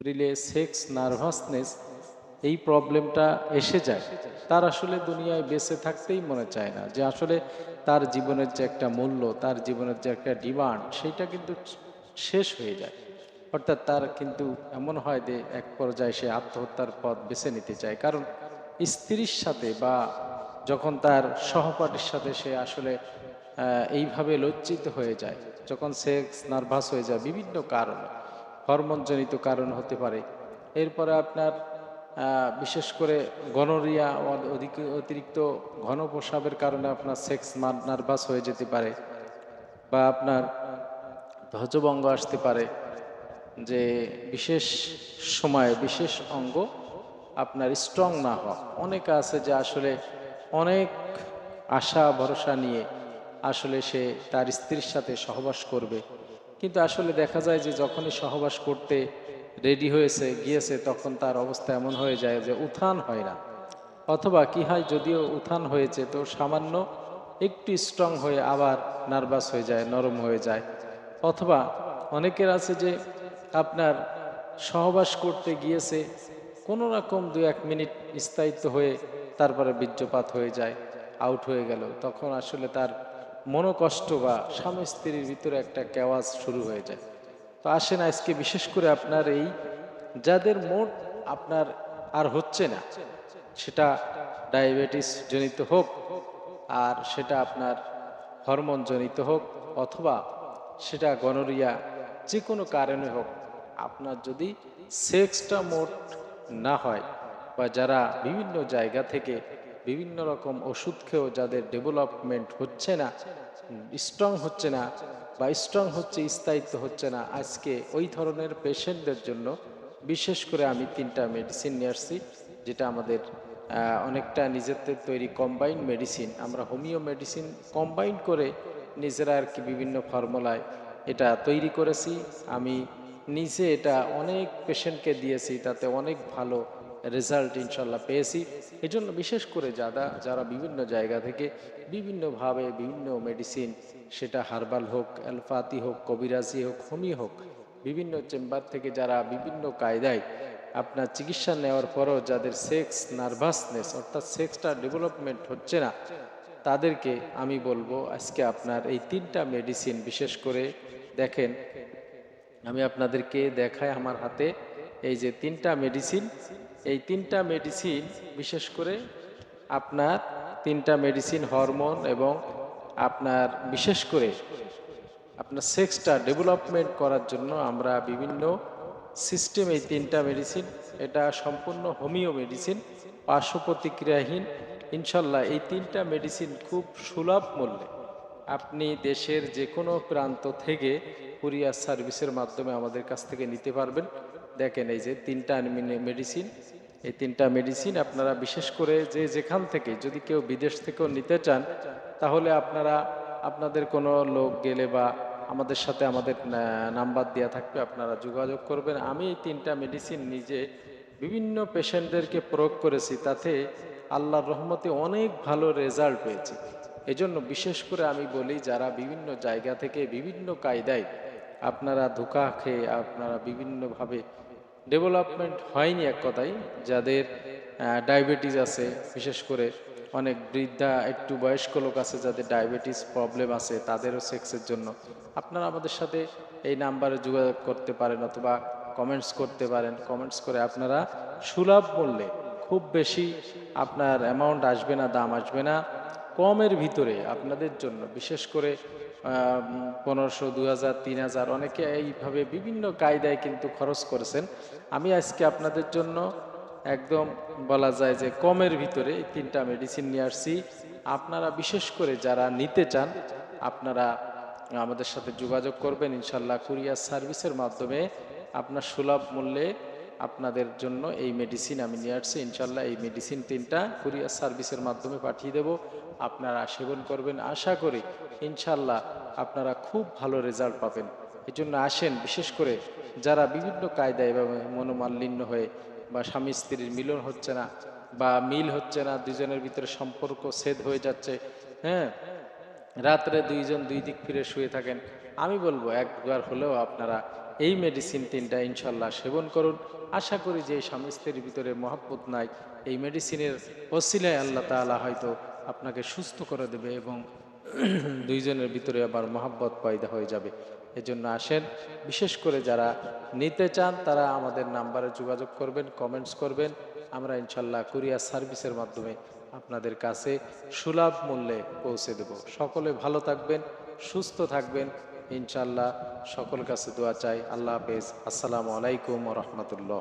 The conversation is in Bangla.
শরীরে সেক্স নার্ভাসনেস এই প্রবলেমটা এসে যায়। তার আসলে দুনিয়ায় বেঁচে থাকতেই মনে চায় না যে আসলে তার জীবনের যে একটা মূল্য, তার জীবনের যে একটা ডিমান্ড সেইটা কিন্তু শেষ হয়ে যায়। অর্থাৎ তার কিন্তু এমন হয় যে এক পর্যায়ে সে আত্মহত্যার পথ বেছে নিতে চায়। কারণ স্ত্রীর সাথে বা যখন তার সহপাঠীর সাথে সে আসলে এইভাবে লজ্জিত হয়ে যায়, যখন সেক্স নার্ভাস হয়ে যায় বিভিন্ন কারণে। হরমোনজনিত কারণ হতে পারে। এরপরে আপনার বিশেষ করে গনোরিয়া অধিক, অতিরিক্ত ঘন প্রসাবের কারণে আপনার সেক্স নার্ভাস হয়ে যেতে পারে বা আপনার ধ্বজভঙ্গ আসতে পারে। যে বিশেষ সময়ে বিশেষ অঙ্গ আপনার স্ট্রং না হওয়া। অনেকে আছে যে আসলে অনেক আশা, ভরসা নিয়ে আসলে সে তার স্ত্রীর সাথে সহবাস করবে। কিন্তু আসলে দেখা যায় যে যখনই সহবাস করতে রেডি হয়েছে, গিয়েছে, তখন তার অবস্থা এমন হয়ে যায় যে উত্থান হয় না। অথবা কি হয়, যদিও উত্থান হয়েছে, তো সামান্য একটু স্ট্রং হয়ে আবার নার্ভাস হয়ে যায়, নরম হয়ে যায়। অথবা অনেকের আছে যে আপনার সহবাস করতে গিয়েছে, কোনো রকম দু এক মিনিট স্থায়িত্ব হয়ে তারপরে বীর্যপাত হয়ে যায় আউট হয়ে গেল। তখন আসলে তার মনোকষ্ট বা স্বামী স্ত্রীর ভিতরে একটা কেওয়াজ শুরু হয়ে যায়। তো আসেন আজকে বিশেষ করে আপনার এই যাদের মোট আপনার আর হচ্ছে না, সেটা ডায়াবেটিস জনিত হোক আর সেটা আপনার হরমোন জনিত হোক অথবা সেটা গনোরিয়া যে কোনো কারণে হোক, আপনার যদি সেক্সটা মোট না হয় বা যারা বিভিন্ন জায়গা থেকে বিভিন্ন রকম ওষুধ খেয়েও যাদের ডেভেলপমেন্ট হচ্ছে না স্ট্রং হচ্ছে না বা স্ট্রং হচ্ছে, স্থায়িত্ব হচ্ছে না, আজকে ওই ধরনের পেশেন্টদের জন্য বিশেষ করে আমি তিনটা মেডিসিন নিয়ে আসছি, যেটা আমাদের অনেকটা নিজেদের তৈরি কম্বাইন মেডিসিন আমরা হোমিও মেডিসিন কম্বাইন করে নিজেরা আর কি বিভিন্ন ফর্মুলায় এটা তৈরি করেছি। আমি নিজে এটা অনেক পেশেন্টকে দিয়েছি, তাতে অনেক ভালো রেজাল্ট ইনশাল্লাহ পেয়েছি। এই জন্য বিশেষ করে যারা যারা বিভিন্ন জায়গা থেকে বিভিন্নভাবে বিভিন্ন মেডিসিন সেটা হার্বাল হোক অ্যালফাতি হোক, কবিরাজি হোক, হোমি হোক, বিভিন্ন চেম্বার থেকে যারা বিভিন্ন কায়দায় আপনার চিকিৎসা নেওয়ার পরও যাদের সেক্স নার্ভাসনেস অর্থাৎ সেক্সটা ডেভেলপমেন্ট হচ্ছে না, তাদেরকে আমি বলব আজকে আপনার এই তিনটা মেডিসিন বিশেষ করে দেখেন। আমি আপনাদেরকে দেখাই আমার হাতে এই যে তিনটা মেডিসিন এই তিনটা মেডিসিন বিশেষ করে আপনার তিনটা মেডিসিন হরমোন এবং আপনার বিশেষ করে আপনার সেক্সটা ডেভেলপমেন্ট করার জন্য আমরা বিভিন্ন সিস্টেম এই তিনটা মেডিসিন এটা সম্পূর্ণ হোমিও মেডিসিন পার্শ্ব প্রতিক্রিয়াহীন। ইনশাল্লাহ এই তিনটা মেডিসিন খুব সুলভ মূল্যে আপনি দেশের যে কোনো প্রান্ত থেকে কুরিয়ার সার্ভিসের মাধ্যমে আমাদের কাছ থেকে নিতে পারবেন। দেখেন এই যে তিনটা মেডিসিন এই তিনটা মেডিসিন আপনারা বিশেষ করে যে যেখান থেকে, যদি কেউ বিদেশ থেকেও নিতে চান, তাহলে আপনারা, আপনাদের কোনো লোক গেলে বা আমাদের সাথে আমাদের নাম্বার দেওয়া থাকবে, আপনারা যোগাযোগ করবেন। আমি এই তিনটা মেডিসিন নিজে বিভিন্ন পেশেন্টদেরকে প্রয়োগ করেছি, তাতে আল্লাহর রহমতে অনেক ভালো রেজাল্ট পেয়েছি। এজন্য বিশেষ করে আমি বলি, যারা বিভিন্ন জায়গা থেকে বিভিন্ন কায়দায় আপনারা ধোকা খেয়ে আপনারা বিভিন্নভাবে ডেভেলপমেন্ট হয়নি এক কথায়। যাদের ডায়াবেটিস আছে, বিশেষ করে অনেক বৃদ্ধা, একটু বয়স্ক লোক আছে যাদের ডায়াবেটিস প্রবলেম আছে, তাদেরও সেক্সের জন্য। আপনারা আমাদের সাথে এই নাম্বারে যোগাযোগ করতে পারেন অথবা কমেন্টস করতে পারেন। কমেন্টস করে আপনারা সুলভ মূল্যে খুব বেশি আপনার অ্যামাউন্ট আসবে না, দাম আসবে না। কমের ভিতরে আপনাদের জন্য, বিশেষ করে পনেরোশো দু হাজার তিন হাজার অনেকে এইভাবে বিভিন্ন কায়দায় কিন্তু খরচ করেছেন। আমি আজকে আপনাদের জন্য একদম বলা যায় যে কমের ভিতরে এই তিনটা মেডিসিন নিয়ে আসছি। আপনারা বিশেষ করে যারা নিতে চান, আপনারা আমাদের সাথে যোগাযোগ করবেন। ইনশাল্লাহ কুরিয়ার সার্ভিসের মাধ্যমে আপনার সুলভ মূল্যে আপনাদের জন্য এই মেডিসিন আমি নিয়ে আসছি। ইনশাল্লাহ এই মেডিসিন তিনটা কুরিয়ার সার্ভিসের মাধ্যমে পাঠিয়ে দেব। আপনারা সেবন করবেন। আশা করি ইনশাল্লাহ আপনারা খুব ভালো রেজাল্ট পাবেন। এই জন্য আসেন, বিশেষ করে যারা বিভিন্ন কায়দায় বা মনোমালিন্য হয়ে বা স্বামী স্ত্রীর মিলন হচ্ছে না বা মিল হচ্ছে না দুজনের ভিতরে সম্পর্ক ছেদ হয়ে যাচ্ছে হ্যাঁ? রাত্রে দুইজন দুই দিক ফিরে শুয়ে থাকেন। আমি বলব, একবার হলেও আপনারা এই মেডিসিন তিনটা ইনশাল্লাহ সেবন করুন। আশা করি যে স্বামী স্ত্রীর ভিতরে মহাব্বত নাই। এই মেডিসিনের ওসিলায় আল্লাহ তাআলা হয়তো আপনাকে সুস্থ করে দেবে এবং দুইজনের ভিতরে আবার মহাব্বত পয়দা হয়ে যাবে। এজন্য আসেন, বিশেষ করে যারা নিতে চান, তারা আমাদের নাম্বারে যোগাযোগ করবেন কমেন্টস করবেন। আমরা ইনশাল্লাহ কুরিয়ার সার্ভিসের মাধ্যমে আপনাদের কাছে সুলভ মূল্যে পৌঁছে দেব। সকলে ভালো থাকবেন, সুস্থ থাকবেন। ইনশাল্লাহ সকল কাছে দোয়া চাই। আল্লাহ হাফেজ। আসসালামু আলাইকুম রহমতুল্লাহ।